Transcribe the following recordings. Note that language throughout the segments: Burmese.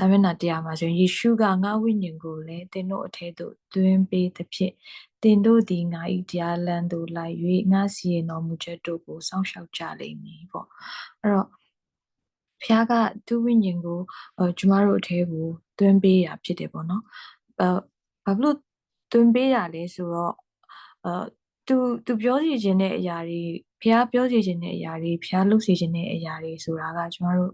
အမျက်နှာတရားမှာဆိုရင်ယေရှုကငါဝိညာဉ်ကိုလည်းသင်တို့အထဲသို့သွင်းပေးသဖြင့်သင်တို့သည်ငါ၏တရားလမ်းသို့လိုက်၍ငါစီရင်တော်မူချက်တို့ကိုစောင့်ရှောက်ကြလိမ့်မည်ပေါ့အဲ့တော့ဖျားကသူ့ဝိညာဉ်ကိုအဲကျမတို့အထဲကိုသွင်းပေးရဖြစ်တယ်ပေါ့နော်အဲဘာလို့သွင်းပေးရလဲဆိုတော့အဲသူသူပြောစီခြင်းတဲ့အရာတွေဖျားပြောစီခြင်းတဲ့အရာတွေဖျားလုပ်စီခြင်းတဲ့အရာတွေဆိုတာကကျမတို့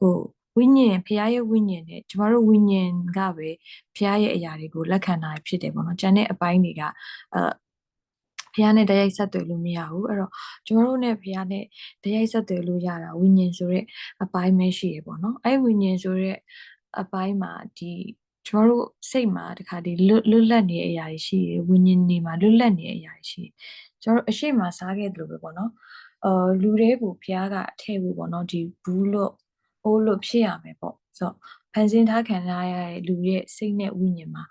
ဟို ဝိညာဉ်ဖျားရဲ့ဝိညာဉ်နဲ့ကျမတို့ဝိညာဉ်ကပဲဖျားရဲ့အရာတွေကိုလက်ခံတာဖြစ်တယ်ပေါ့နော်။ကျန်တဲ့အပိုင်းတွေကအဲဖះနဲ့တရားဆက်သွယ်လို့မရဘူးအဲ့တော့ကျမတို့နဲ့ဖះနဲ့တရားဆက်သွယ်လို့ရတာဝိညာဉ်ဆိုတဲ့အပိုင်းပဲရှိရပေါ့နော်အဲ့ဝိညာဉ်ဆိုတဲ့အပိုင်းမှာဒီကျမတို့စိတ်မှာတခါဒီလွတ်လွတ်လပ်နေတဲ့အရာတွေရှိရဝိညာဉ်နေမှာလွတ်လပ်နေတဲ့အရာတွေရှိကျမတို့အရှိမစားခဲ့တယ်လို့ပဲပေါ့နော်အာလူတွေကိုဖះကထည့်ဖို့ပေါ့နော်ဒီဘူးလို့အိုး လို့ဖြစ်ရမယ်ပေါ့ဆိုတော့ဖန်ဆင်းထားခံရတဲ့လူရဲ့စိတ်နဲ့ဝိညာဉ်မှာ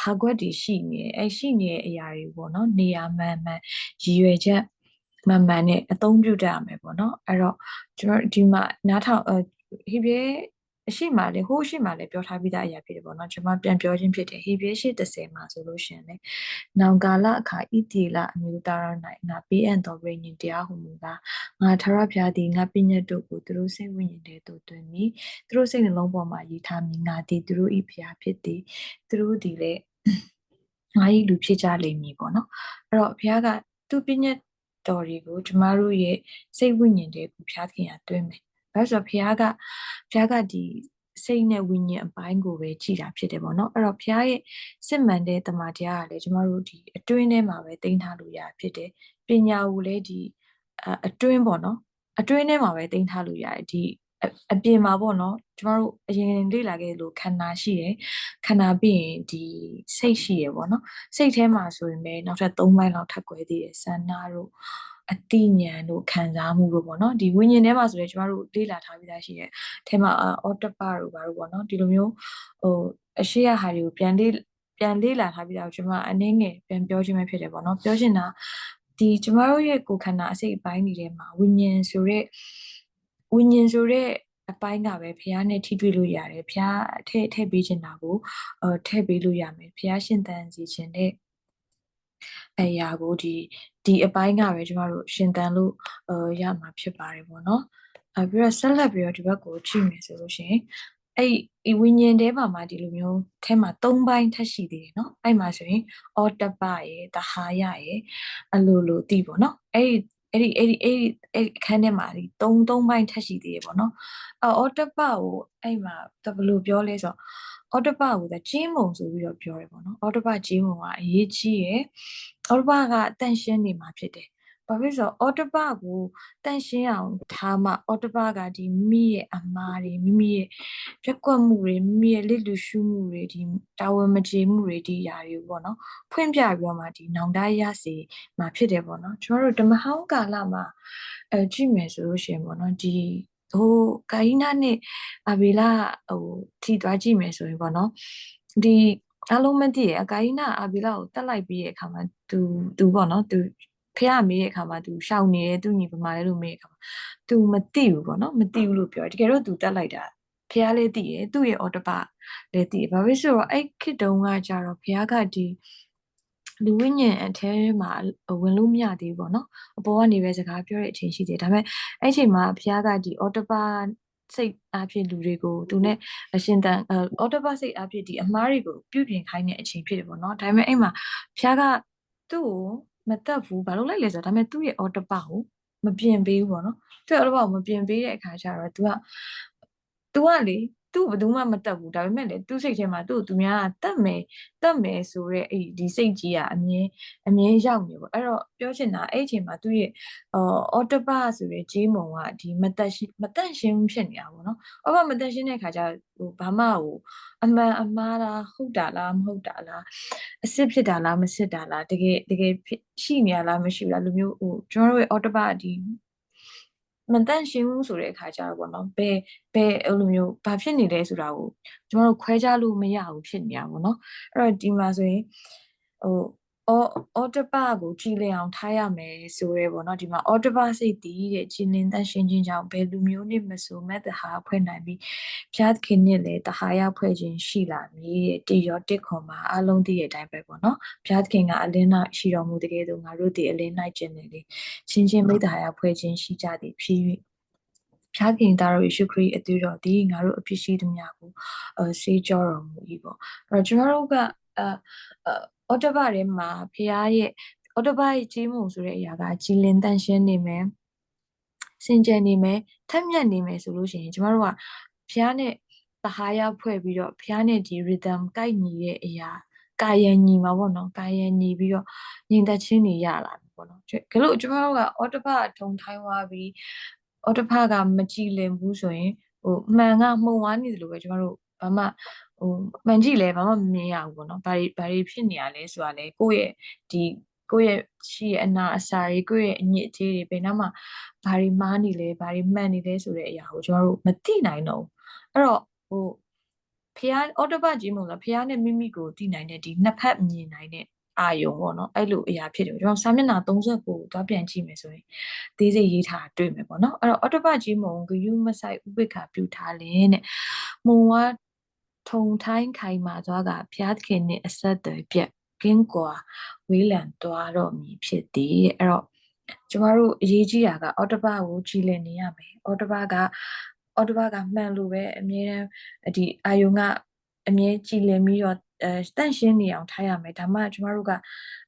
ဟာကွက်တွေရှိနေတယ်အဲရှိနေတဲ့အရာတွေပေါ့နော်နေရာမှန်မှန်ရည်ရွယ်ချက်မှန်မှန်နဲ့အသုံးပြုတတ်ရမယ်ပေါ့နော်အဲ့တော့ကျွန်တော်ဒီမှာနားထောင်ဟိပြေ အရှိမှလည်းဟိုးရှိမှလည်းပြောထားပြီးသားအရာဖြစ်တယ်ပေါ့နော်ကျွန်မပြန်ပြောခြင်းဖြစ်တယ်ဟေဘရဲရှိ30မှာဆိုလို့ရှင်လေနောင်ကာလအခါဣတိလအမျိုးသားရ၌ငါပေးအပ်သောဝိညာဉ်တရားဟုမူကားငါထရဖျားသည်ငါပညာတို့ကိုသူတို့စိတ်ဝိညာဉ်ထဲသို့တွင်ပြီးသူတို့စိတ်နှလုံးပေါ်မှာရည်ထားမိငါသည်သူတို့ဤဖျားဖြစ်သည်သူတို့သည်လည်းငါ၏လူဖြစ်ကြလိမ့်မည်ပေါ့နော်အဲ့တော့ဘုရားကသူပညာတော်တွေကိုကျမတို့ရဲ့စိတ်ဝိညာဉ်တွေကိုဘုရားခင်ကတွင်းမယ်။ ဒါဆိုဘုရားကဘုရားကဒီစိတ်နဲ့ဝိညာဉ်အပိုင်းကိုပဲကြည်တာဖြစ်တယ်ပေါ့နော်အဲ့တော့ဘုရားရဲ့စစ်မှန်တဲ့တမန်တရားကလည်းကျမတို့ဒီအတွင်းထဲမှာပဲတင်ထားလို့ရဖြစ်တယ်ပညာကိုလည်းဒီအတွင်းပေါ့နော်အတွင်းထဲမှာပဲတင်ထားလို့ရတယ်ဒီအပြင်မှာပေါ့နော်ကျမတို့အရင်လေ့လာခဲ့လို့ခန္ဓာရှိရယ်ခန္ဓာပြီးရင်ဒီစိတ်ရှိရယ်ပေါ့နော်စိတ်ထဲမှာဆိုရင်ပဲနောက်ထပ်၃ပိုင်းလောက်ထပ်ကွဲသေးတယ်ဆန္ဒတို့ အတိညာဏ်တို့ခံစားမှုတို့ပေါ့နော်ဒီဝိညာဉ်ထဲမှာဆိုရင်ကျမတို့လေ့လာထားပြီးသားရှိရဲ့အဲထဲမှာအော်တပတို့ဘာလို့ပေါ့နော်ဒီလိုမျိုးဟိုအရှိရဟာတွေကိုပြန်လေ့ပြန်လေ့လာထားပြီးသားကိုကျွန်မအနည်းငယ်ပြန်ပြောခြင်းပဲဖြစ်တယ်ပေါ့နော်ပြောချင်တာဒီကျမတို့ရဲ့ကိုယ်ခန္ဓာအစိတ်အပိုင်းတွေထဲမှာဝိညာဉ်ဆိုတဲ့ဝိညာဉ်ဆိုတဲ့အပိုင်းကပဲဖះနဲ့ထိတွေ့လို့ရတယ်ဖះထည့်ထည့်ပေးချင်တာကိုအဲထည့်ပေးလို့ရမယ်ဖះရှင်သန်စီခြင်းတဲ့ အရာကိုဒီဒီအပိုင်းကပဲကျမတို့ရှင်သန်လို့အဲရမှာဖြစ်ပါတယ်ပေါ့နော်အဲပြီးတော့ဆက်လက်ပြီးတော့ဒီဘက်ကိုကြည့်မယ်ဆိုလို့ရှိရင်အဲ့ဒီဝိညာဉ်ထဲမှာမှဒီလိုမျိုးထဲမှာ၃ပိုင်းထပ်ရှိသေးတယ်เนาะအဲ့မှာဆိုရင်အောတပရဲ့တဟာယရဲ့အလိုလိုတိပေါ့เนาะအဲ့ဒီအဲ့ဒီအဲ့ဒီအဲ့ဒီအဲ့အခန်းထဲမှာဒီ၃၃ပိုင်းထပ်ရှိသေးတယ်ပေါ့နော်အော်တပကိုအဲ့မှာဘယ်လိုပြောလဲဆိုတော့ အော်တပကိုဒါကျင်းမုံဆိုပြီးတော့ပြောတယ်ပေါ့နော်အော်တပကျင်းမုံကအရေးကြီးရယ်အော်တပကတန့်ရှင်းနေမှာဖြစ်တယ်ဘာဖြစ်ဆိုအော်တပကိုတန့်ရှင်းအောင်ထားမှအော်တပကဒီမိမိရဲ့အမားတွေမိမိရဲ့ပြက်ကွက်မှုတွေမိမိရဲ့လစ်လူရှုမှုတွေဒီတာဝန်မကျေမှုတွေဒီຢာတွေပေါ့နော်ဖွင့်ပြပြီးတော့မှဒီနောင်တရစီမှာဖြစ်တယ်ပေါ့နော်ကျွန်တော်တို့ဓမ္မဟောင်းကာလမှာအဲကြည့်မယ်ဆိုလို့ရှိရင်ပေါ့နော်ဒီ ဟိုကာယနာနဲ့အဘီလာဟိုထိသွားကြည့်မယ်ဆိုရင်ပေါ့နော်ဒီအလုံးမသိရအကာယနာအဘီလာကိုတက်လိုက်ပြီးရဲ့အခါမှာသူသူပေါ့နော်သူဖះမေးတဲ့အခါမှာ तू ရှောင်နေတယ်သူညီပမာလဲလို့မေးတဲ့အခါမှာ तू မသိဘူးပေါ့နော်မသိဘူးလို့ပြောတကယ်တော့ तू တက်လိုက်တာဖះလေးသိရသူ့ရဲ့အော်တပလည်းသိရဘာဖြစ်လို့အဲ့ခေတ်တုန်းကကြတော့ဖះကဒီ လူဝိညာဉ်အထဲမှာဝင်လို့မရသေးဘူးပေါ့နော်အပေါ်ကနေပဲစကားပြောတဲ့အချိန်ရှိသေးတယ်ဒါပေမဲ့အဲ့ချိန်မှာဖះကဒီအော်တပစိတ်အဖြစ်လူတွေကိုသူနဲ့အရှင်တန်အော်တပစိတ်အဖြစ်ဒီအမားတွေကိုပြုပြင်ခိုင်းတဲ့အချိန်ဖြစ်တယ်ပေါ့နော်ဒါပေမဲ့အဲ့မှာဖះကသူ့ကိုမတက်ဘူးဘာလို့လိုက်လဲဆိုတော့ဒါပေမဲ့သူ့ရဲ့ order ပါကိုမပြင်ပေးဘူးပေါ့နော်သူ့ order ပါကိုမပြင်ပေးတဲ့အခါကျတော့ तू က तू ကလေ သူ့ဘယ်သူမှမတက်ဘူးဒါပေမဲ့လေသူ့စိတ်ထဲမှာသူ့ကိုသူများကတက်မယ်တက်မယ်ဆိုတော့အဲ့ဒီစိတ်ကြီးကအမြဲအမြဲရောက်နေပေါ့အဲ့တော့ပြောချင်တာအဲ့အချိန်မှာသူ့ရဲ့အော်အော်တပဆိုတဲ့ဂျေးမုံကဒီမတက်ရှင်းမတက်ရှင်းဖြစ်နေတာပေါ့နော်အော်မတက်ရှင်းတဲ့ခါကျဟိုဘာမှဟိုအမှန်အမှားလားဟုတ်တာလားမဟုတ်တာလားအစ်စ်ဖြစ်တာလားမစစ်တာလားတကယ်တကယ်ရှိနေရလားမရှိဘူးလားလူမျိုးဟိုကျွန်တော်တို့ရဲ့အော်တပဒီ မတန့်ရှင်းဘူးဆိုတဲ့အခါကျတော့ပေါ့နော်ဘယ်ဘယ်အဲ့လိုမျိုးဘာဖြစ်နေလဲဆိုတာကိုကျွန်တော်တို့ခွဲခြားလို့မရဘူးဖြစ်နေတာပေါ့နော်အဲ့တော့ဒီမှာဆိုရင်ဟို အော်အော်တပကိုကြည်လင်အောင်ထားရမယ်ဆိုရဲပေါ့နော်ဒီမှာအော်တပစိတ်တည်တဲ့ကြည်လင်တတ်ရှင်းခြင်းကြောင့်ဘယ်လူမျိုးနဲ့မဆိုမဲ့တဟာဖွဲ့နိုင်ပြီးဖျားခင်နဲ့လည်းတဟာရဖွဲ့ခြင်းရှိလာမည်တဲ့တိရောတစ်ခွန်မှာအလုံးတည်းရဲ့အတိုင်းပဲပေါ့နော်ဖျားခင်ကအလင်း၌ရှိတော်မူတကယ်တော့ငါတို့ဒီအလင်း၌ကျင်နေလေချင်းချင်းမိတ္တဟာရဖွဲ့ခြင်းရှိကြသည်ဖြစ်၍ဖျားခင်သားတော်ယေရှုခရစ်အသွေးတော်ဒီငါတို့အဖြစ်ရှိသမျှကိုအဲဆေးကြောတော်မူ၏ပေါ့အဲ့တော့ကျွန်တော်တို့ကအဲ အော်တဘထဲမှာဖះရဲ့အော်တဘရဲ့ကြီးမှုဆိုတဲ့အရာကကြည်လင်တန့်ရှင်းနေမယ်စင်ကြယ်နေမယ်ထက်မြက်နေမယ်ဆိုလို့ရှိရင်ကျမတို့ကဖះနဲ့သဟာယဖွဲ့ပြီးတော့ဖះနဲ့ဒီ rhythm ကိုက်ညီတဲ့အရာကာယံညီမှာပေါ့နော်ကာယံညီပြီးတော့ညီသက်ချင်းတွေရလာပြီပေါ့နော်ကလို့ကျမတို့ကအော်တဘထုံထိုင်းသွားပြီးအော်တဘကမကြည်လင်ဘူးဆိုရင်ဟိုမှန်ကမှုံဝါးနေတယ်လို့ပဲကျမတို့ ဘာမှဟိုမှန်ကြည့်လဲဘာမှမမြင်ရဘူးပေါ့နော်ဘာတွေဘာတွေဖြစ်နေရလဲဆိုတာလဲကိုယ့်ရဲ့ဒီကိုယ့်ရဲ့ရှိရဲ့အနာအစာတွေကိုယ့်ရဲ့အညစ်အကြေးတွေဘယ်နှမှာဘာတွေမားနေလဲဘာတွေမှန်နေလဲဆိုတဲ့အရာကိုကျွန်တော်တို့မသိနိုင်တော့ဘူးအဲ့တော့ဟိုဖះအော်တိုဘတ်ကြီးမို့လားဖះနဲ့မိမိကိုသိနိုင်တဲ့ဒီနှစ်ဖက်မြင်နိုင်တဲ့အာယုံပေါ့နော်အဲ့လိုအရာဖြစ်တယ်ကျွန်တော်စာမျက်နှာ30ကိုသွားပြန်ကြည့်မယ်ဆိုရင်သေးစိတ်ရေးထားတွေ့မယ်ပေါ့နော်အဲ့တော့အော်တိုဘတ်ကြီးမုံဂယုမဆိုင်ဥပိ္ပခာပြုထားလင်းတဲ့မုံဝါ ထုံထိုင်းခိုင်မာသွားကဘုရားသခင်နှင့်အဆက်အသွယ်ပြက်ကင်းကွာဝေးလံသွားတော့မည်ဖြစ်သည်အဲ့တော့ကျမတို့အရေးကြီးတာကအော်တဘကိုကြည်လည်နေရမယ်အော်တဘကအော်တဘကမှန်လို့ပဲအမြဲတမ်းဒီအာယုံကအမြဲကြည်လင်ပြီးတော့အဲတန့်ရှင်းနေအောင်ထားရမယ်ဒါမှကျမတို့က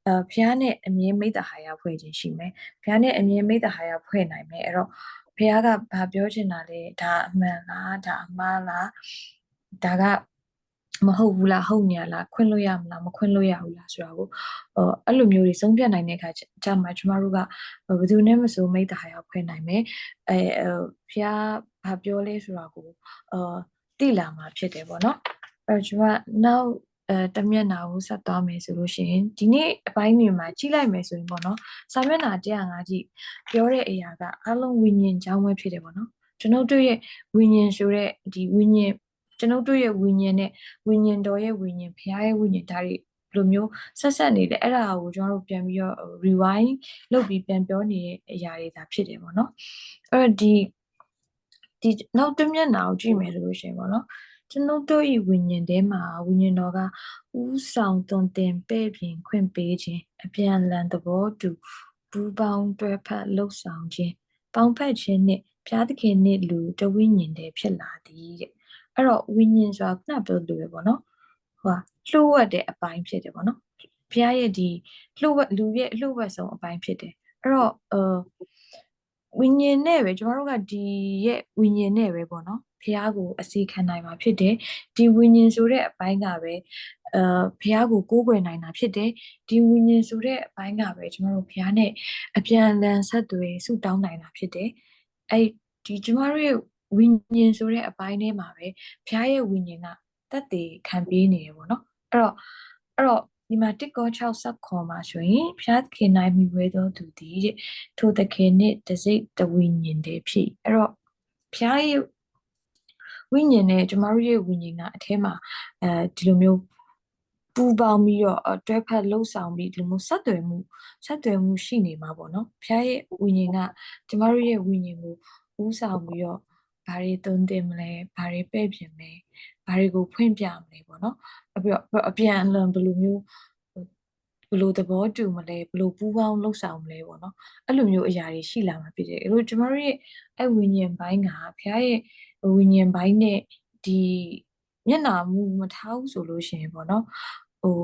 အဲဖះနဲ့အမြဲမိတ္တဟာယဖွဲ့ခြင်းရှိမယ်ဖះနဲ့အမြဲမိတ္တဟာယဖွဲ့နိုင်မယ်အဲ့တော့ဖះကဘာပြောချင်တာလဲဒါအမှန်လားဒါအမှားလား ဒါကမဟုတ်ဘူးလားဟုတ်နေရလားခွင့်လို့ရမလားမခွင့်လို့ရဘူးလားဆိုတာကိုအဲ့လိုမျိုးတွေဆုံးဖြတ်နိုင်တဲ့အခါကျမှကျမတို့ကဘယ်သူနဲ့မဆိုမိတ္တဟာရောက်ခွင့်နိုင်မယ်အဲဖျားဘာပြောလဲဆိုတာကိုအာသိလာမှာဖြစ်တယ်ပေါ့နော်အဲ့ကျမနောက်အဲတမျက်နာကိုဆက်သွားမယ်ဆိုလို့ရှိရင်ဒီနေ့အပိုင်းတွေမှာကြည့်လိုက်မယ်ဆိုရင်ပေါ့နော်စာမျက်နှာ105ကြည့်ပြောတဲ့အရာကအလုံးဝိညာဉ်ကြောင်းပဲဖြစ်တယ်ပေါ့နော်ကျွန်တော်တို့ရဲ့ဝိညာဉ်ဆိုတဲ့ဒီဝိညာဉ် ကျွန်ုပ်တို့ရဲ့ဝိညာဉ်နဲ့ဝိညာဉ်တော်ရဲ့ဝိညာဉ်ဘုရားရဲ့ဝိညာဉ်ဒါတွေဘယ်လိုမျိုးဆက်ဆက်နေလဲအဲ့ဒါကိုကျွန်တော်တို့ပြန်ပြီးတော့ rewind လုပ်ပြီးပြန်ပြောနေတဲ့အရာတွေဒါဖြစ်တယ်ပေါ့နော်အဲ့တော့ဒီဒီနောက်တစ်မျက်နှာကိုကြည့်မယ်ဆိုလို့ရှိရင်ပေါ့နော်ကျွန်ုပ်တို့၏ဝိညာဉ်ထဲမှာဝိညာဉ်တော်ကဥဆောင်သွန်သင်ပဲ့ပြင်ခွင့်ပေးခြင်းအပြန်အလှန်သဘောတူပူးပေါင်းတွဲဖက်လှုပ်ဆောင်ခြင်းပေါင်းဖက်ခြင်းနှင့်ဘုရားသခင်နှင့်လူတဝိညာဉ်တည်းဖြစ်လာသည်တဲ့ အဲ့တော့ဝိညာဉ်ဆိုတာခုနပြောလို့ပဲပေါ့နော်ဟိုလှုပ်ဝက်တဲ့အပိုင်းဖြစ်တယ်ပေါ့နော်ဘုရားရဲ့ဒီလှုပ်ဝက်လူရဲ့လှုပ်ဝက်ဆုံးအပိုင်းဖြစ်တယ်အဲ့တော့အာဝိညာဉ်နဲ့ပဲကျမတို့ကဒီရဲ့ဝိညာဉ်နဲ့ပဲပေါ့နော်ဘုရားကိုအစီခံနိုင်မှာဖြစ်တယ်ဒီဝိညာဉ်ဆိုတဲ့အပိုင်းကပဲအာဘုရားကိုကိုးကွယ်နိုင်တာဖြစ်တယ်ဒီဝိညာဉ်ဆိုတဲ့အပိုင်းကပဲကျမတို့ဘုရားနဲ့အပြန်အလှန်ဆက်သွယ်ဆုတောင်းနိုင်တာဖြစ်တယ်အဲ့ဒီကျမတို့ရဲ့ ဝိညာဉ်ဆိုတဲ့အပိုင်းထဲမှာပဲဘုရားရဲ့ဝိညာဉ်ကတက်တည်ခံပေးနေတယ်ပေါ့နော်အဲ့တော့အဲ့တော့ဒီမှာတစ်ကော6ဆက်ခေါ်မှာဆိုရင်ဘုရားခင်နိုင်မိဝဲသောသူသည်တဲ့ထိုသခင်နှင့်တစိတ်တဝိညာဉ်တည်းဖြစ်အဲ့တော့ဘုရားရဲ့ဝိညာဉ်နဲ့ကျမတို့ရဲ့ဝိညာဉ်ကအထဲမှာအဲဒီလိုမျိုးပူပေါင်းပြီးတော့တွဲဖက်လှုပ်ဆောင်ပြီးဒီလိုမျိုးဆက်သွယ်မှုဆက်သွယ်မှုရှိနေမှာပေါ့နော်ဘုရားရဲ့ဝိညာဉ်ကကျမတို့ရဲ့ဝိညာဉ်ကိုဥဆောင်ပြီးတော့ ဘာတွေသုံးသင့်မလဲဘာတွေပဲ့ပြင်မယ်ဘာတွေကိုဖွင့်ပြမလဲပေါ့နော်အပြီးတော့အပြန်အလှန်ဘယ်လိုမျိုးဘယ်လိုသဘောတူမလဲဘယ်လိုပူးပေါင်းလှုပ်ဆောင်မလဲပေါ့နော်အဲ့လိုမျိုးအရာတွေရှိလာမှာဖြစ်တယ်အဲ့လိုကျမတို့ရဲ့အဲ့ဝိညာဉ်ပိုင်းကဘုရားရဲ့ဝိညာဉ်ပိုင်းနဲ့ဒီမျက်နာမှုမထားဘူးဆိုလို့ရှိရင်ပေါ့နော်ဟို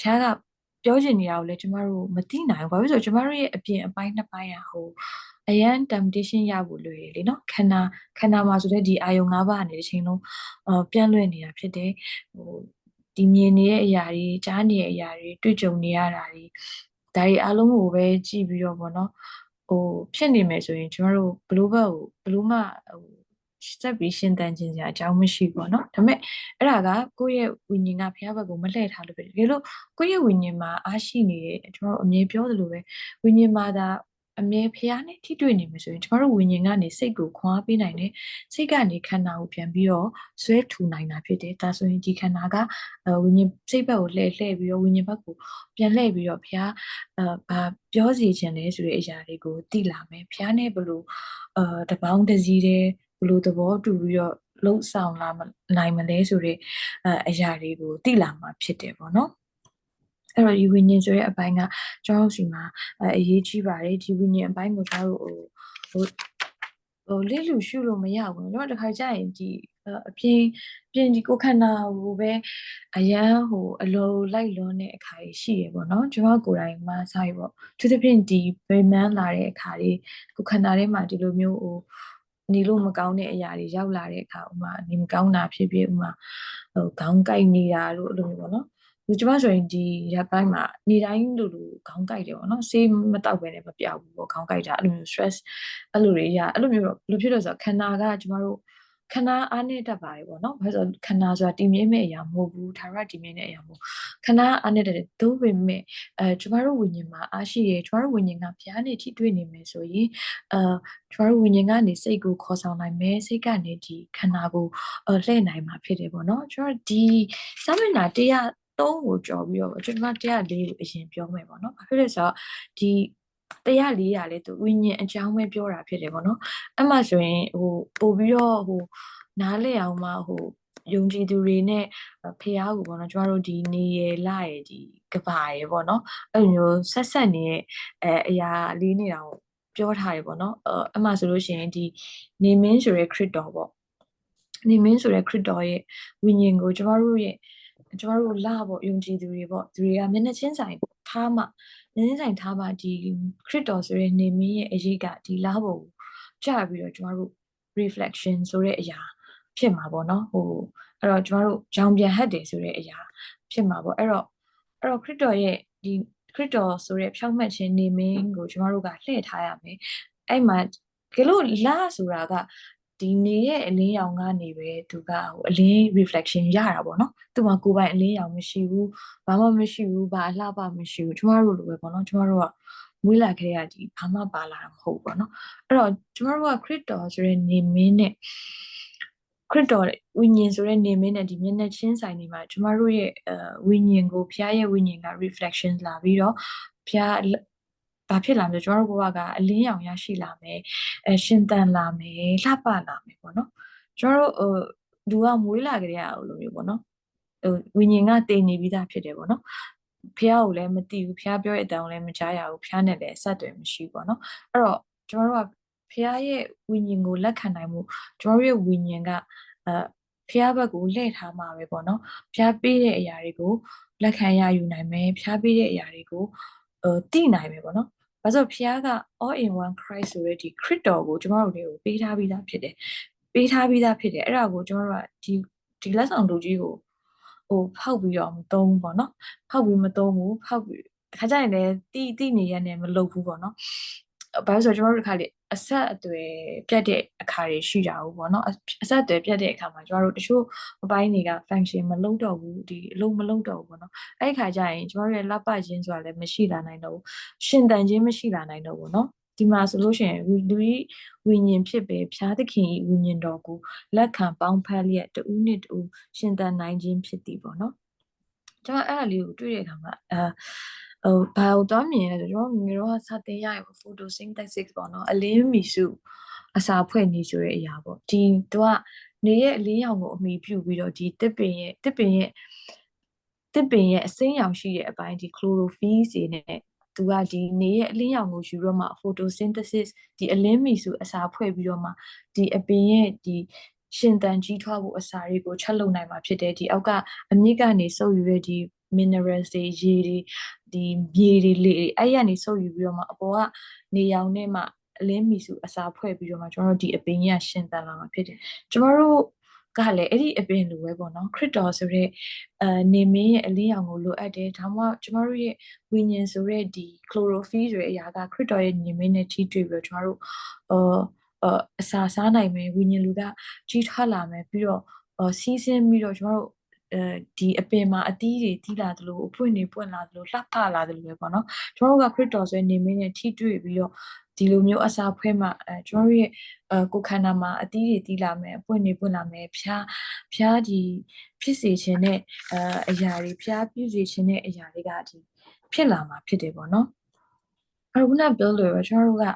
ဘုရားက ပြောချင်နေတာကိုလည်းကျမတို့မသိနိုင်ဘူးဘာဖြစ်လို့ကျမတို့ရဲ့အပြင်အပိုင်းနှစ်ပိုင်းอ่ะဟိုအရန် temptation ရဖို့လွယ်တယ်လေနော်ခန္ဓာခန္ဓာမှာဆိုတဲ့ဒီအာယုံ၅ပါးအနေနဲ့ချိန်လုံးအပြန့်လွင့်နေတာဖြစ်တယ်ဟိုဒီမြင်နေတဲ့အရာတွေကြားနေတဲ့အရာတွေတွေ့ကြုံနေရတာတွေဒါတွေအားလုံးကိုပဲကြည့်ပြီးတော့ဗောနော်ဟိုဖြစ်နေမယ်ဆိုရင်ကျွန်တော်တို့ဘလို့ဘက်ကိုဘလို့မှဟို စက်ပြီးရှင်းတန်းခြင်းစရာအကြောင်းမရှိဘူးပေါ့နော်ဒါပေမဲ့အဲ့ဒါကကိုယ့်ရဲ့ဝိညာဉ်ကဘုရားဘက်ကိုမလှည့်ထားလို့ပဲတကယ်လို့ကိုယ့်ရဲ့ဝိညာဉ်မှာအားရှိနေတဲ့ကျွန်တော်တို့အမြဲပြောသလိုပဲဝိညာဉ်မှာဒါအမြဲဖះနဲ့ထိတွေ့နေမယ်ဆိုရင်ကျမတို့ဝိညာဉ်ကနေစိတ်ကိုခွန်အားပေးနိုင်တယ်စိတ်ကနေခန္ဓာကိုပြန်ပြီးတော့ဆွဲထူနိုင်တာဖြစ်တယ်ဒါဆိုရင်ဒီခန္ဓာကဝိညာဉ်စိတ်ဘက်ကိုလှည့်လှည့်ပြီးတော့ဝိညာဉ်ဘက်ကိုပြန်လှည့်ပြီးတော့ဖះအဲဘာပြောစီခြင်းလဲဆိုတဲ့အရာတွေကိုသိလာမယ်ဖះနဲ့ဘလို့အဲတပေါင်းတစည်းတဲ့ ဘလို့သဘောတူပြီးတော့လှုပ်ဆောင်လာနိုင်မလဲဆိုတဲ့အအရာတွေကိုသိလာမှာဖြစ်တယ်ပေါ့နော်အဲ့တော့ဒီဝိညာဉ်ဆိုတဲ့အပိုင်းကကျွန်တော်တို့စီမှာအရေးကြီးပါတယ်ဒီဝိညာဉ်အပိုင်းကိုကျွန်တော်တို့ဟိုဟိုလေးလူရှုလို့မရဘူးเนาะတခါကျရင်ဒီအပြင်ပြင်ဒီကိုခန္ဓာကိုပဲအရန်ဟိုအလိုလိုက်လွန်တဲ့အခါကြီးရှိရပေါ့နော်ကျွန်တော်ကိုယ်တိုင်မှစားရပေါ့သူသဖြင့်ဒီဗေမန်းလာတဲ့အခါလေးကိုခန္ဓာထဲမှာဒီလိုမျိုးဟို နေလို့မကောင်းတဲ့အရာတွေရောက်လာတဲ့အခါဥမာနေမကောင်းတာဖြစ်ဖြစ်ဥမာဟိုခေါင်းကိုက်နေတာလို့အဲ့လိုမျိုးပေါ့နော်ဒီကျမဆိုရင်ဒီရက်ပိုင်းမှာနေတိုင်းလိုလိုခေါင်းကိုက်တယ်ပေါ့နော်ဆေးမတောက်ပဲနဲ့မပြောက်ဘူးပေါ့ခေါင်းကိုက်တာအဲ့လိုမျိုး stress အဲ့လိုတွေရအဲ့လိုမျိုးတော့ဘယ်လိုဖြစ်လို့ဆိုတော့ခန္ဓာကကျမတို့ ခန္ဓာအားနဲ့တတ်ပါတယ်ပေါ့နော်ဘာလို့ဆိုခန္ဓာဆိုတာတည်မြဲမဲ့အရာမဟုတ်ဘူးထာဝရတည်မြဲတဲ့အရာမဟုတ်ခန္ဓာအားနဲ့တတ်တယ်သို့ပေမဲ့အဲကျမတို့ဝိညာဉ်မှာအားရှိရကျမတို့ဝိညာဉ်ကဘုရားနဲ့ထိတွေ့နေမယ်ဆိုရင်အဲကျမတို့ဝိညာဉ်ကနေစိတ်ကိုခေါ်ဆောင်နိုင်မယ်စိတ်ကနေဒီခန္ဓာကိုလှည့်နိုင်မှာဖြစ်တယ်ပေါ့နော်ကျမတို့ဒီစာမျက်နှာတရား3ကိုကြော်ပြီးတော့ကျွန်တော်တရား4ကိုအရင်ပြောမယ်ပေါ့နော်။ဘာဖြစ်လဲဆိုတော့ဒီ တရား4ရာလဲသူဝိညာဉ်အကြောင်းပဲပြောတာဖြစ်တယ်ပေါ့နော်။အဲ့မှဆိုရင်ဟိုပို့ပြီးတော့ဟိုနားလည်အောင်မှဟိုယုံကြည်သူတွေနဲ့ဖះကိုပေါ့နော်ကျမတို့ဒီနေရလာရဒီကဘာရပေါ့နော်အဲ့လိုမျိုးဆက်ဆက်နေတဲ့အဲအရာလေးနေတောင်ပြောထားရပေါ့နော်အဲ့မှဆိုလို့ရှိရင်ဒီနေမင်းဆိုရဲခရစ်တော်ပေါ့နေမင်းဆိုရဲခရစ်တော်ရဲ့ဝိညာဉ်ကိုကျမတို့ရဲ့ကျမတို့လာပေါ့ယုံကြည်သူတွေပေါ့သူတွေကမျက်နှာချင်းဆိုင်ထားမှမျက် နှာချင်းဆိုင်ထားမှဒီခရစ်တော်ဆိုတဲ့နေမင်းရဲ့အရေးကဒီလာဖို့ကြပြီးတော့ကျမတို့ reflection ဆိုတဲ့အရာ ဖြစ်မှာပေါ့နော်ဟိုအဲ့တော့ကျမတို့ကြောင်ပြန်ဟတ်တယ်ဆိုတဲ့အရာ ဖြစ်မှာပေါ့အဲ့တော့အဲ့တော့ခရစ်တော်ရဲ့ဒီခရစ်တော်ဆိုတဲ့ဖြောင့်မတ်ခြင်းနေမင်းကိုကျမတို့ကလှည့်ထားရမယ်အဲ့မှာကလို့လာဆိုတာက ဒီနေရဲ့အလင်းရောင်ကနေပဲသူကဟိုအလင်း reflection ရတာပေါ့နော်သူမှကိုယ်ပိုင်အလင်းရောင်မရှိဘူးဘာမှမရှိဘူးဘာအလှပမရှိဘူးကျမတို့လိုပဲပေါ့နော်ကျမတို့ကမွေးလာခဲ့ရဒီဘာမှပါလာတာမဟုတ်ဘူးပေါ့နော်အဲ့တော့ကျမတို့ကခရစ်တော်ဆိုတဲ့နေမင်းနဲ့ခရစ်တော်ဝိညာဉ်ဆိုတဲ့နေမင်းနဲ့ဒီမျက်နှာချင်းဆိုင်နေမှာကျမတို့ရဲ့ဝိညာဉ်ကိုဘုရားရဲ့ဝိညာဉ်က reflection လာပြီးတော့ဘုရား ဘာဖြစ်လာမလဲကျွန်တော်တို့ဘဝကအလင်းရောင်ရရှိလာမယ်အဲရှင်သန်လာမယ်လှပလာမယ်ပေါ့နော်ကျွန်တော်တို့ဟိုလူကမွေးလာကြတဲ့အောင်လို့မျိုးပေါ့နော်ဟိုဝိညာဉ်ကတည်နေပြီးသားဖြစ်တယ်ပေါ့နော်ဖះကိုလည်းမသိဘူးဖះပြောတဲ့အတန်ကိုလည်းမကြားရဘူးဖះနဲ့လည်းဆက်သွယ်မရှိဘူးပေါ့နော်အဲ့တော့ကျွန်တော်တို့ကဖះရဲ့ဝိညာဉ်ကိုလက်ခံနိုင်မှုကျွန်တော်တို့ရဲ့ဝိညာဉ်ကအဲဖះဘက်ကိုလှည့်ထားမှာပဲပေါ့နော်ဖះပေးတဲ့အရာတွေကိုလက်ခံရယူနိုင်မယ်ဖះပေးတဲ့အရာတွေကိုအဲသိနိုင်မယ်ပေါ့နော်။ ဘာလို့ဖျားက all in one Christ ဆိုတဲ့ဒီ crit တော်ကိုကျမတို့တွေကိုပေးထားပြီးသားဖြစ်တယ်။ပေးထားပြီးသားဖြစ်တယ်။အဲ့ဒါကိုကျမတို့ကဒီဒီလက်ဆောင်လူကြီးကိုဟိုဖောက်ပြီးတော့မသုံးဘူးပေါ့နော်။ဖောက်ပြီးမသုံးဘူး။ဖောက်ပြီးခါကြရင်လည်းတိတိနေရနေမလုပ်ဘူးပေါ့နော်။ ဘာလို့ဆိုတော့ကျမတို့ဒီခါလေးအဆက်အသွယ်ပြတ်တဲ့အခါတွေရှိကြဘူးပေါ့နော်အဆက်အသွယ်ပြတ်တဲ့အခါမှာကျမတို့တချို့အပိုင်းတွေက function မလုပ်တော့ဘူးဒီအလုံးမလုပ်တော့ဘူးပေါ့နော်အဲ့ဒီခါကျရင်ကျမတို့ရဲ့လက်ပတ်ချင်းဆိုတာလည်းမရှိလာနိုင်တော့ဘူးရှင်တန်ချင်းမရှိလာနိုင်တော့ဘူးနော်ဒီမှာဆိုလို့ရှိရင်လူကြီးဝိညာဉ်ဖြစ်ပဲဖျားသခင်ဤဝိညာဉ်တော်ကိုလက်ခံပေါင်းဖက်လျက်တူးနဲ့တူးရှင်တန်နိုင်ခြင်းဖြစ်သည်ပေါ့နော်ကျွန်တော်အဲ့ဒါလေးကိုတွေ့တဲ့အခါမှာအာ ဟိုဘာလို့တော့မြင်လဲဆိုတော့ငွေတော့စတင်ရရ photosynthesis ပေါ့နော်အလင်းမီစုအစာဖွဲ့နေဆိုတဲ့အရာပေါ့ဒီသူကနေရဲ့အလင်းရောင်ကိုအမိပြုပြီးတော့ဒီတစ်ပင်ရဲ့တစ်ပင်ရဲ့တစ်ပင်ရဲ့အစိမ်းရောင်ရှိတဲ့အပိုင်းဒီ chlorophyll စီနဲ့သူကဒီနေရဲ့အလင်းရောင်ကိုယူတော့မှ photosynthesis ဒီအလင်းမီစုအစာဖွဲ့ပြီးတော့မှဒီအပင်ရဲ့ဒီရှင်သန်ကြီးထွားဖို့အစာတွေကိုချက်လုပ်နိုင်မှာဖြစ်တယ်ဒီအောက်ကအမြင့်ကနေစုပ်ယူတဲ့ဒီ minerals တွေရေတွေ ဒီမြေတွေလေတွေအဲ့ရနေစုပ်ယူပြီးတော့မှအပေါ်ကနေရောင်နဲ့မှအလင်းမီစုအစာဖွဲ့ပြီးတော့မှကျွန်တော်တို့ဒီအပင်ကြီးကရှင်သန်လာမှာဖြစ်တယ်ကျွန်တော်တို့ကလည်းအဲ့ဒီအပင်လိုပဲပေါ့နော်ခရစ်တော်ဆိုတဲ့အဲနေမင်းရဲ့အလင်းရောင်ကိုလိုအပ်တယ်ဒါမှကျမတို့ရဲ့ဝိညာဉ်ဆိုတဲ့ဒီ chlorophyll ဆိုတဲ့အရာကခရစ်တော်ရဲ့နေမင်းနဲ့ထိတွေ့ပြီးတော့ကျမတို့အာအစာစားနိုင်မယ်ဝိညာဉ်လူကကြီးထွားလာမယ်ပြီးတော့စီးဆင်းပြီးတော့ကျမတို့အဲ ဒီအပင်မှာအသီးတွေတီးလာသလိုအပွင့်တွေပွင့်လာသလိုလှပလာသလိုပဲပေါ့နော်ကျွန်တော်တို့ကခရစ်တော်ဆိုနေမင်းနဲ့ထိတွေ့ပြီးတော့ဒီလိုမျိုးအစာဖွဲမှာအဲကျွန်တော်တို့ရဲ့အဲကိုယ်ခန္ဓာမှာအသီးတွေတီးလာမယ်အပွင့်တွေပွင့်လာမယ်ဖျားဖျားဒီဖြစ်စေခြင်းနဲ့အဲအရာတွေဖျားပြုစေခြင်းနဲ့အရာတွေကဒီဖြစ်လာမှာဖြစ်တယ်ပေါ့နော်အဲ့တော့ခုနပြောလို့ပဲကျွန်တော်တို့က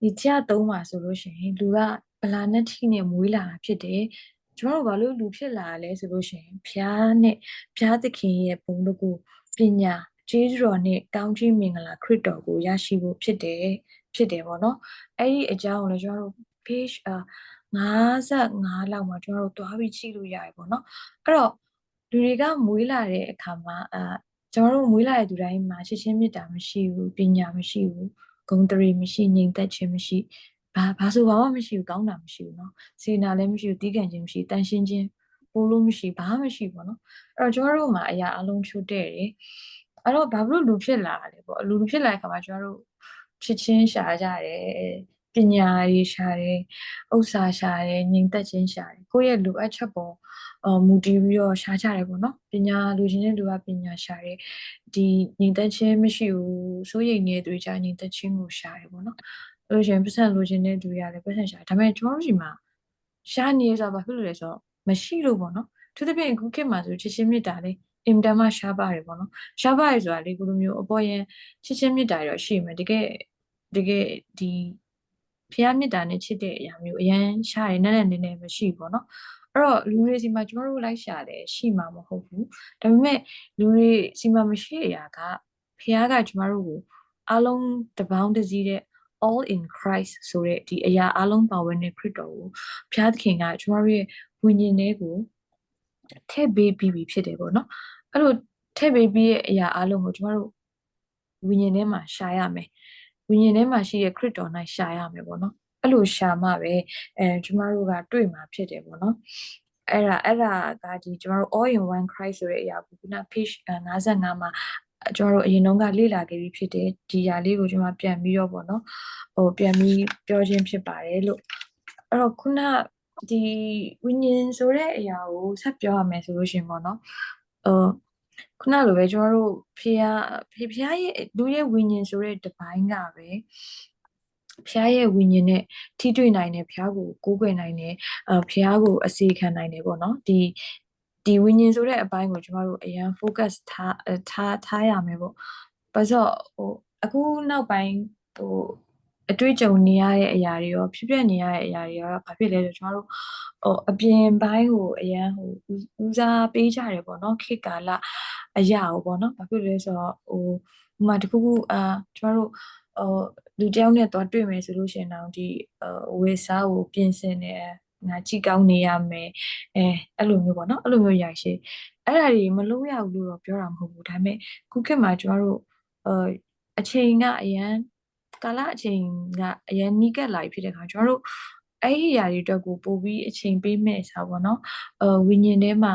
ဒီတရားသုံးပါဆိုလို့ရှိရင်လူကဗလာနက်ထိနဲ့မွေးလာတာဖြစ်တယ် ကျွန်တော်တို့ဘာလို့လူဖြစ်လာလဲဆိုလို့ရှိရင်ဖျားနဲ့ဖျားသခင်ရဲ့ဘုံတကူပညာကျေးဇူးတော်နဲ့ကောင်းချီးမင်္ဂလာခရစ်တော်ကိုရရှိဖို့ဖြစ်တယ်ဖြစ်တယ်ပေါ့နော်အဲ့ဒီအကြောင်းကိုလည်းကျွန်တော်တို့ page 55လောက်မှာကျွန်တော်တို့တွားပြီးကြည့်လို့ရတယ်ပေါ့နော်အဲ့တော့လူတွေကမွေးလာတဲ့အခါမှာအာကျွန်တော်တို့မွေးလာတဲ့သူတိုင်းမှာရှင်းရှင်းမြတ်တာမရှိဘူးပညာမရှိဘူးဂုဏ်တရေမရှိငြိမ်သက်ခြင်းမရှိ ဘာဘာဆိုဘာမှမရှိဘူးကောင်းတာမရှိဘူးเนาะစေနာလည်းမရှိဘူးတီးကန်ခြင်းမရှိတန်ရှင်းခြင်းပိုးလို့မရှိဘာမှမရှိဘူးပေါ့နော်အဲ့တော့ကျွန်တော်တို့မှာအရာအလုံးချို့တဲ့တယ်အဲ့တော့ဘာလို့လူဖြစ်လာလဲပေါ့လူလူဖြစ်လာတဲ့အခါမှာကျွန်တော်တို့ချစ်ချင်းရှာကြတယ်ပညာရေးရှာတယ်ဥစ္စာရှာတယ်ငြိမ်သက်ခြင်းရှာတယ်ကိုယ့်ရဲ့လိုအပ်ချက်ပေါ်အမူတည်ပြီးတော့ရှာကြတယ်ပေါ့နော်ပညာလူချင်းတဲ့လူကပညာရှာတယ်ဒီငြိမ်သက်ခြင်းမရှိဘူးစိုးရိမ်နေတဲ့သူကြငြိမ်သက်ခြင်းကိုရှာတယ်ပေါ့နော် လို့ရှင်ပတ်စံလူချင်းတဲ့လူရလည်းပတ်စံရှာဒါပေမဲ့ကျွန်တော်တို့ရှိမှာရှာနေရဆိုတော့ဘာဖြစ်လို့လဲဆိုတော့မရှိလို့ပေါ့နော်သူသဖြင့်အခုခေတ်မှာဆိုချစ်ချင်းမြတ်တာလေအင်တမရှားပါတယ်ပေါ့နော်ရှားပါတယ်ဆိုတာလေကိုလိုမျိုးအပေါ်ရင်ချစ်ချင်းမြတ်တာရောရှိမယ်တကယ်တကယ်ဒီဖျားမြတ်တာနဲ့ချစ်တဲ့အရာမျိုးအရန်ရှားရနဲ့နဲ့နေနေမရှိပေါ့နော်အဲ့တော့လူတွေစီမှာကျမတို့လိုက်ရှာတယ်ရှိမှာမဟုတ်ဘူးဒါပေမဲ့လူတွေစီမှာမရှိတဲ့အရာကဖျားကကျမတို့ကိုအလုံးတပေါင်းတစည်းတဲ့ all in Christ ဆိုတဲ့ဒီအရာအလုံးပါဝင်တဲ့ခရစ်တော်ကိုဘုရားသခင်ကကျမတို့ရဲ့ဝိညာဉ်ထဲကိုထည့်ပေးပြီးပြီဖြစ်တယ်ပေါ့နော်အဲ့လိုထည့်ပေးပြီးရဲ့အရာအလုံးကိုကျမတို့ဝိညာဉ်ထဲမှာရှာရမယ်ဝိညာဉ်ထဲမှာရှိတဲ့ခရစ်တော်၌ရှာရမယ်ပေါ့နော်အဲ့လိုရှာမှပဲအဲကျမတို့ကတွေ့မှာဖြစ်တယ်ပေါ့နော်အဲ့ဒါအဲ့ဒါကဒီကျမတို့ all in one Christ ဆိုတဲ့အရာကိုခုန page 55မှာ ကျွန်တော်တို့အရင်တုန်းကလေ့လာခဲ့ပြီးဖြစ်တယ်ဒီຢာလေးကိုကျွန်မပြန်ပြီးတော့ပေါ့နော်ဟိုပြန်ပြီးပြောခြင်းဖြစ်ပါတယ်လို့အဲ့တော့ခုနဒီဝိညာဉ်ဆိုတဲ့အရာကိုဆက်ပြောရမယ်ဆိုလို့ရှင်ပေါ့နော်ဟိုခုနလိုပဲကျွန်တော်တို့ဖះဖះရဲ့လူရဲ့ဝိညာဉ်ဆိုတဲ့တပိုင်းကပဲဖះရဲ့ဝိညာဉ်နဲ့ထိတွေ့နိုင်တယ်ဖះကိုကိုးကွယ်နိုင်တယ်အဖះကိုအစီခံနိုင်တယ်ပေါ့နော်ဒီ ဒီဝိညာဉ်ဆိုတဲ့အပိုင်းကိုကျမတို့အရန် focus ထားထားထားရမယ်ပေါ့။ဘာလို့ဟိုအခုနောက်ပိုင်းဟိုအတွေ့အကြုံနေရတဲ့အရာတွေရောဖြစ်ပျက်နေရတဲ့အရာတွေရောဘာဖြစ်လဲဆိုကျမတို့ဟိုအပြင်ပိုင်းကိုအရန်ဟိုဦးစားပေးကြတယ်ပေါ့နော်ခေတ်ကာလအရာကိုပေါ့နော်ဘာဖြစ်လဲဆိုတော့ဟိုဥမာတခုခုအာကျမတို့ဟိုလူတယောက်နဲ့တော့တွေ့မယ်ဆိုလို့ရှိရင်တော့ဒီဝေစားကိုပြင်ဆင်နေ ငါကြည့်ကောင်းနေရမယ်အဲအဲ့လိုမျိုးပေါ့နော်အဲ့လိုမျိုးရရှိအဲ့ဒါတွေမလုပ်ရဘူးလို့တော့ပြောတာမဟုတ်ဘူးဒါပေမဲ့ခုခေတ်မှာကျမတို့အအချိန်ကအရန်ကာလအချိန်ကအရန်နီးကပ်လာပြီဖြစ်တဲ့ခါကျမတို့အဲ့ဒီຢာတွေအတွက်ကိုပို့ပြီးအချိန်ပေးမဲ့စားပေါ့နော်အဝိညာဉ်ထဲမှာ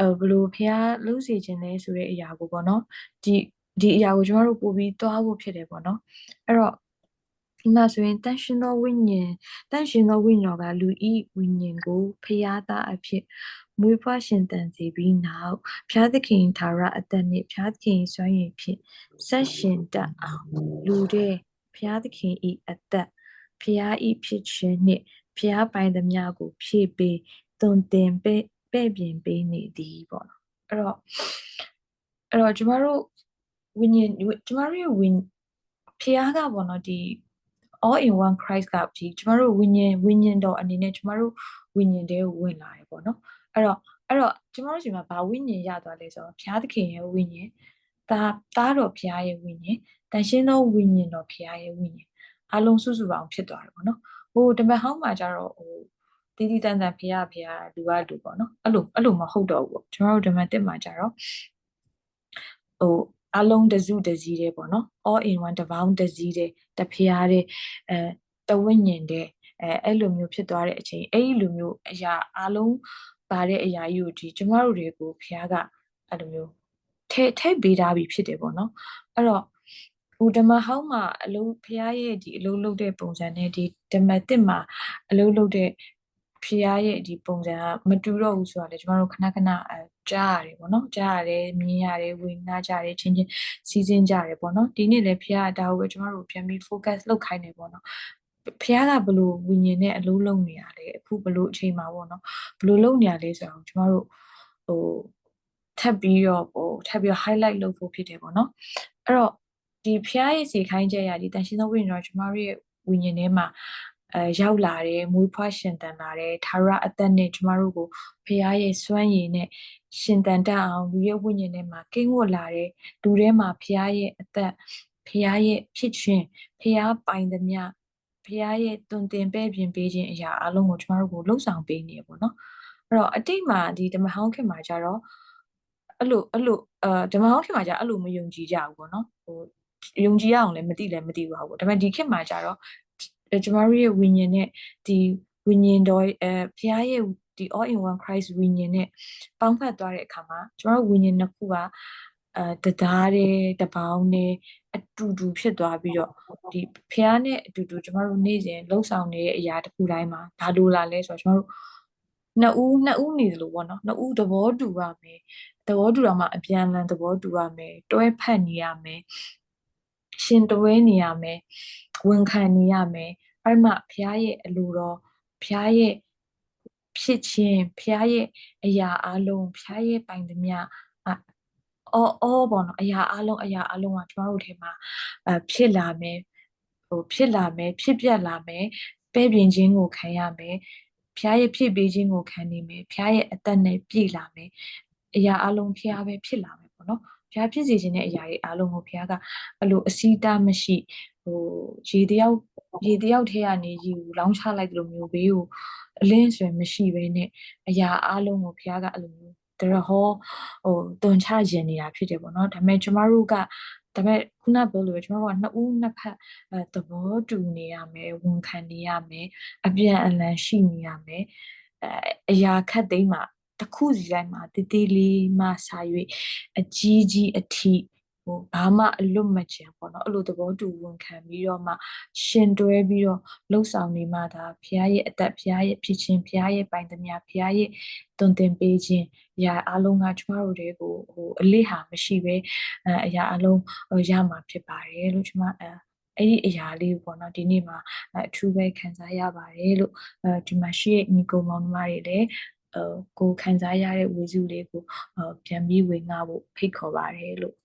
အဲဘလို့ဖះလှုပ်စီခြင်းလဲဆိုတဲ့အရာကိုပေါ့နော်ဒီဒီအရာကိုကျမတို့ပို့ပြီးသွားဖို့ဖြစ်တယ်ပေါ့နော်အဲ့တော့ ဒီမှာဆိုရင်တန်ရှင်သောဝိညာဉ်တန်ရှင်သောဝိညာဉ်တော်ကလူဤဝိညာဉ်ကိုဖျားသားအဖြစ်မွေးဖွားရှင်တန်စေပြီးနောက်ဖျားသခင်သာရအသက်နှင့်ဖျားသခင်စွမ်းရည်ဖြင့်ဆက်ရှင်တတ်အောင်လူတဲ့ဖျားသခင်ဤအသက်ဖျားဤဖြစ်ခြင်းနှင့်ဖျားပိုင်သမျှကိုဖြည့်ပေးသွန်သင်ပဲ့ပဲ့ပြင်ပေးနေသည်ပေါ့နော်အဲ့တော့အဲ့တော့ကျမတို့ဝိညာဉ်ကျမတို့ရဲ့ဝိဖျားကပေါ့နော်ဒီ all in one Christ ကဒီကျမတို့ဝိညာဉ်ဝိညာဉ်တော်အနေနဲ့ကျမတို့ဝိညာဉ်တွေကိုဝင်လာတယ်ပေါ့နော်အဲ့တော့အဲ့တော့ကျမတို့ရှင်မှာဘာဝိညာဉ်ရသွားလဲဆိုတော့ဘုရားသခင်ရဲ့ဝိညာဉ်ဒါသားတော်ဘုရားရဲ့ဝိညာဉ်တန်ရှင်းသောဝိညာဉ်တော်ဘုရားရဲ့ဝိညာဉ်အလုံးစုစုပေါင်းဖြစ်သွားတယ်ပေါ့နော်ဟိုတမန်ဟောင်းမှာကျတော့ဟိုတည်တည်တန်တန်ဖះဖះလူကလူပေါ့နော်အဲ့လိုအဲ့လိုမဟုတ်တော့ဘူးပေါ့ကျွန်တော်တို့ဓမ္မတစ်မှာကျတော့ဟို အလုံးတစုတစည်းတဲ့ပေါ့နော် all in one တပေါင်းတစည်းတဲ့တဖျားတဲ့အဲတဝိညာဉ်တဲ့အဲအဲ့လိုမျိုးဖြစ်သွားတဲ့အချိန်အဲ့ဒီလိုမျိုးအရာအလုံးပါတဲ့အရာကြီးကိုဒီကျမတို့တွေကိုဖျားကအဲ့လိုမျိုးထဲထဲပေးထားပြီးဖြစ်တယ်ပေါ့နော်အဲ့တော့ဟိုဓမ္မဟောင်းမှာအလုံးဖျားရဲ့ဒီအလုံးလုံးတဲ့ပုံစံနဲ့ဒီဓမ္မတစ်မှာအလုံးလုံးတဲ့ဖះရဲ့ဒီပုံစံကမတူတော့ဘူးဆိုတော့လေကျမတို့ခဏခဏအဲ ကြားရတယ်ပေါ့နော်ကြားရတယ်မြင်ရတယ်ဝင်ငှကြရတယ်ချင်းချင်းစီးစင်းကြရတယ်ပေါ့နော်ဒီနေ့လည်းဖះကဒါကိုပဲကျမတို့ပြန်ပြီး focus လုပ်ခိုင်းနေပေါ့နော်ဖះကဘလို့ဝิญဉ်နဲ့အလုံးလုံးနေရလဲအခုဘလို့အချိန်မှာပေါ့နော်ဘလို့လုံးနေရလဲဆိုတော့ကျမတို့ဟိုထပ်ပြီးတော့ဟိုထပ်ပြီးတော့ highlight လုပ်ဖို့ဖြစ်တယ်ပေါ့နော်အဲ့တော့ဒီဖျားရည်စီခိုင်းချက်ရဒီတန်ရှင်းသောဝိညာဉ်တော်ကျမတို့ရဲ့ဝိညာဉ်ထဲမှာ အဲရောက်လာတယ်မွေးဖွားရှင်တန်လာတယ်သာရအသက်နဲ့ကျမတို့ကိုဖျားရဲ့စွမ်းရည်နဲ့ရှင်တန်တတ်အောင်လူရဲ့ဝိညာဉ်ထဲမှာကိန်းဝတ်လာတယ်လူထဲမှာဖျားရဲ့အသက်ဖျားရဲ့ဖြစ်ခြင်းဖျားပိုင်သမျှဖျားရဲ့တွင်တင်ပဲ့ပြင်ပေးခြင်းအရာအလုံးကိုကျမတို့ကိုလှုပ်ဆောင်ပေးနေပေါ့နော်အဲ့တော့အတိတ်မှာဒီဓမ္မဟောင်းခေတ်မှာကျတော့အဲ့လိုအဲ့လိုအာဓမ္မဟောင်းခေတ်မှာကျအဲ့လိုမယုံကြည်ကြဘူးပေါ့နော်ဟိုယုံကြည်ရအောင်လည်းမသိလည်းမသိပါဘူးဒါပေမဲ့ဒီခေတ်မှာကျတော့ ကျမတို့ရဲ့ဝိညာဉ်နဲ့ဒီဝိညာဉ်တော်အဲဘုရားရဲ့ဒီ all in one Christ ဝိညာဉ်နဲ့ပေါင်းဖက်သွားတဲ့အခါမှာကျမတို့ဝိညာဉ်နှစ်ခုကအဲတသားတဲ့တပေါင်းနဲ့အတူတူဖြစ်သွားပြီးတော့ဒီဖះနဲ့အတူတူကျမတို့နေ့စဉ်လှုပ်ဆောင်နေတဲ့အရာတစ်ခုတိုင်းမှာဘာလို့လာလဲဆိုတော့ကျမတို့နှစ်ဦးနှစ်ဦးနေသလိုပေါ့နော်နှစ်ဦးသဘောတူရမယ်သဘောတူတော့မှအပြန်အလှန်သဘောတူရမယ်တွဲဖက်နေရမယ် ရှင်တွဲနေရမယ်ဝန်ခံနေရမယ်အဲ့မှဖះရဲ့အလိုတော်ဖះရဲ့ဖြစ်ခြင်းဖះရဲ့အရာအလုံးဖះရဲ့ပိုင်သမျှအော်အော်ပေါ့နော်အရာအလုံးအရာအလုံးကကျမတို့ထဲမှာအဖြစ်လာမယ်ဟိုဖြစ်လာမယ်ဖြစ်ပြက်လာမယ်ပဲ့ပြင်ခြင်းကိုခံရမယ်ဖျားရဲ့ဖြစ်ပေးခြင်းကိုခံနေမယ်ဖျားရဲ့အသက်နဲ့ပြည့်လာမယ်အရာအလုံးဖျားပဲဖြစ်လာမယ်ပေါ့နော် ဖျားဖြစ်စေခြင်းတဲ့အရာတွေအလုံးကိုဖျားကအလိုအစီးတားမရှိဟိုရေတယောက်ရေတယောက်ထဲကနေရေကိုလောင်းချလိုက်လို့မျိုးဘေးကိုအလင်းဆိုရင်မရှိဘဲနဲ့အရာအလုံးကိုဖျားကအဲ့လိုမျိုးတရဟောဟိုတွန်ချရင်နေတာဖြစ်တယ်ပေါ့နော်ဒါပေမဲ့ကျမတို့ကဒါပေမဲ့ခုနပြောလို့ကျမတို့ကနှစ်ဦးနှစ်ဖက်အဲသဘောတူနေရမယ်ဝန်ခံနေရမယ်အပြန်အလှန်ရှိနေရမယ်အဲအရာခတ်သိမ်းမှာ တစ်ခုစီတိုင်းမှာတည်တည်လေးမှစာ၍အကြီးကြီးအထိဟိုဘာမှအလွတ်မကျန်ပေါ့နော်အဲ့လိုသဘောတူဝန်ခံပြီးတော့မှရှင်တွဲပြီးတော့လှုပ်ဆောင်နေမှဒါဖရားရဲ့အသက်ဖရားရဲ့ဖြစ်ခြင်းဖရားရဲ့ပိုင်သမျှဖရားရဲ့တွင်တင်ပေးခြင်းအရာအလုံးကကျမတို့တွေကိုဟိုအလေးဟာမရှိပဲအဲအရာအလုံးရမှာဖြစ်ပါတယ်လို့ကျမအဲအဲ့ဒီအရာလေးပေါ့နော်ဒီနေ့မှာအထူးပဲခံစားရပါတယ်လို့အဲဒီမှာရှိရဲ့ညီကိုမောင်နှမတွေလည်း ကိုခံစားရတဲ့ဝေစုလေးကိုပြန်ပြီးဝင်ငှဖို့ဖိတ်ခေါ်ပါတယ်လို့